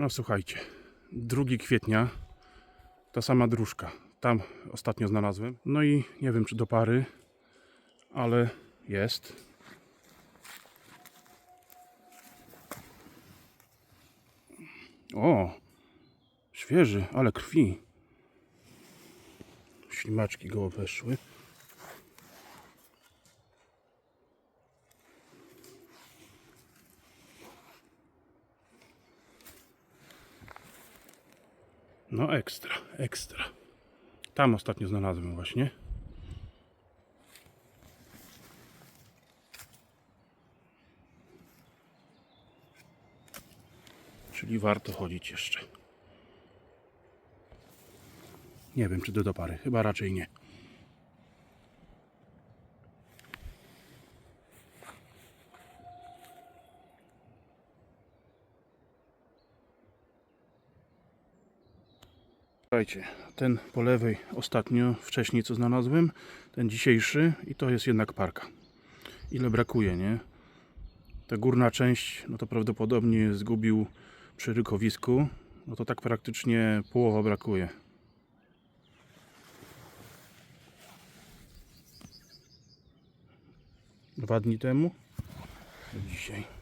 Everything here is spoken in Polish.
No słuchajcie, 2 kwietnia, ta sama dróżka. Tam ostatnio znalazłem. No i nie wiem czy do pary, ale jest. O, świeży, ale krwi. Ślimaczki go obeszły. No ekstra, ekstra. Tam ostatnio znalazłem właśnie. Czyli warto chodzić jeszcze. Nie wiem, czy do do pary. Chyba raczej nie. Słuchajcie, ten po lewej ostatnio, wcześniej co znalazłem, ten dzisiejszy i to jest jednak parka. Ile brakuje, nie? Ta górna część, no to prawdopodobnie zgubił przy rykowisku, no to tak praktycznie połowa brakuje. Dwa dni temu, dzisiaj.